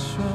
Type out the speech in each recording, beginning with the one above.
control.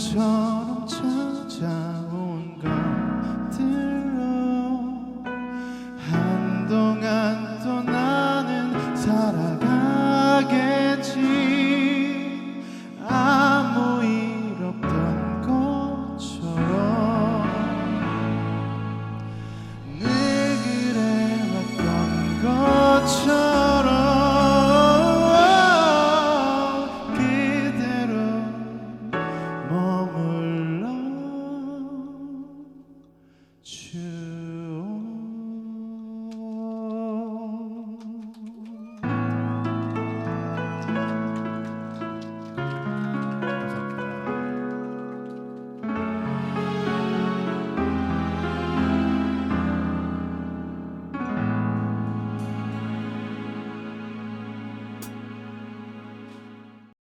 선물처럼